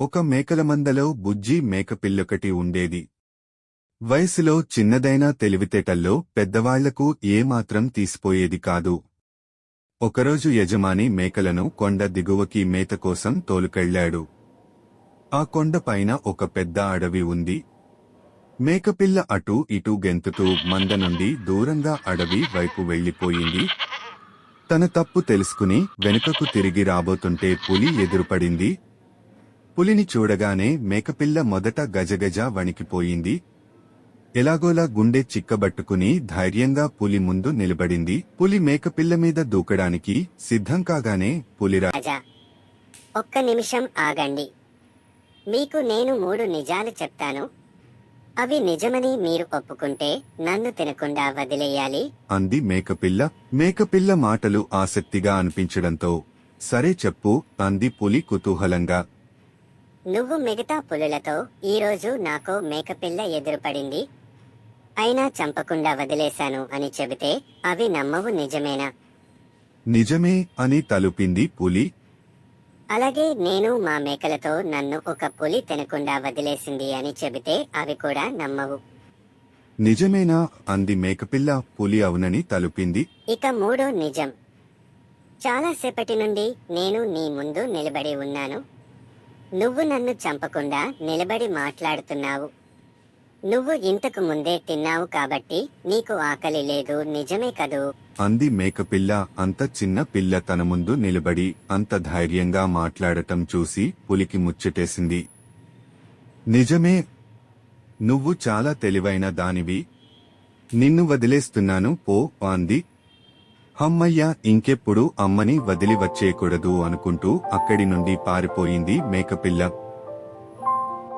ఒక మేకల మందలో బుజ్జి మేకపిల్లొకటి ఉండేది. వయసులో చిన్నదైన తెలివితేటల్లో పెద్దవాళ్ళకు ఏమాత్రం తీసిపోయేది కాదు. ఒకరోజు యజమాని మేకలను కొండ దిగువకి మేత కోసం తోలుకెళ్ళాడు ఆ కొండపైన ఒక పెద్ద అడవి ఉంది. మేకపిల్ల అటూ ఇటూ గెంతుతూ మంద నుండి దూరంగా అడవి వైపు వెళ్ళిపోయింది తన తప్పు తెలుసుకుని వెనుకకు తిరిగి రాబోతుంటే పులి ఎదురుపడింది. పులిని చూడగానే మేకపిల్ల మొదట గజగజ వణికిపోయింది. ఎలాగోలా గుండె చిక్కబట్టుకుని ధైర్యంగా పులి ముందు నిలబడింది. పులి మేకపిల్ల మీద దూకడానికి సిద్ధం కాగానే పులిరా రాజా ఒక్క నిమిషం ఆగండి. మీకు నేను మూడు నిజాలు చెప్తాను. అవి నిజమని మీరు ఒప్పుకుంటే నన్ను తినకుండా వదిలేయాలి. అంది మేకపిల్ల. మేకపిల్ల మాటలు ఆసక్తిగా అనిపించడంతో సరే చెప్పు అంది పులి కుతూహలంగా. నువ్వు మిగతా పులులతో ఈరోజు నాకు మేకపిల్ల ఎదురుపడింది. అయినా చంపకుండా వదిలేశాను అని చెబితే అవి నమ్మవు నిజమేనా? నిజమే అని తలుపింది పులి. అలాగే నేను మా మేకలతో నన్ను ఒక పులి తినకుండా వదిలేసింది అని చెబితే అవి కూడా నమ్మవు. నిజమేనా? అంది మేకపిల్ల పులి అవునని తలుపింది. ఇక మూడో నిజం. చాలాసేపటి నుండి నేను నీ ముందు నిలబడి ఉన్నాను. నువ్వు నన్ను చంపకుండా నిలబడి మాట్లాడుతున్నావు. నువ్వు ఇంతకు ముందే తిన్నావు కాబట్టి నీకు ఆకలి లేదు నిజమే కదూ? అంది మేకపిల్ల అంత చిన్న పిల్ల తన ముందు నిలబడి అంత ధైర్యంగా మాట్లాడటం చూసి పులికి ముచ్చటేసింది. నిజమే నువ్వు చాలా తెలివైన దానివి. నిన్ను వదిలేస్తున్నాను పో అంది. హమ్మయ్య ఇంకెప్పుడు అమ్మని వదిలి వచ్చేయకూడదు అనుకుంటూ అక్కడి నుండి పారిపోయింది మేకపిల్ల.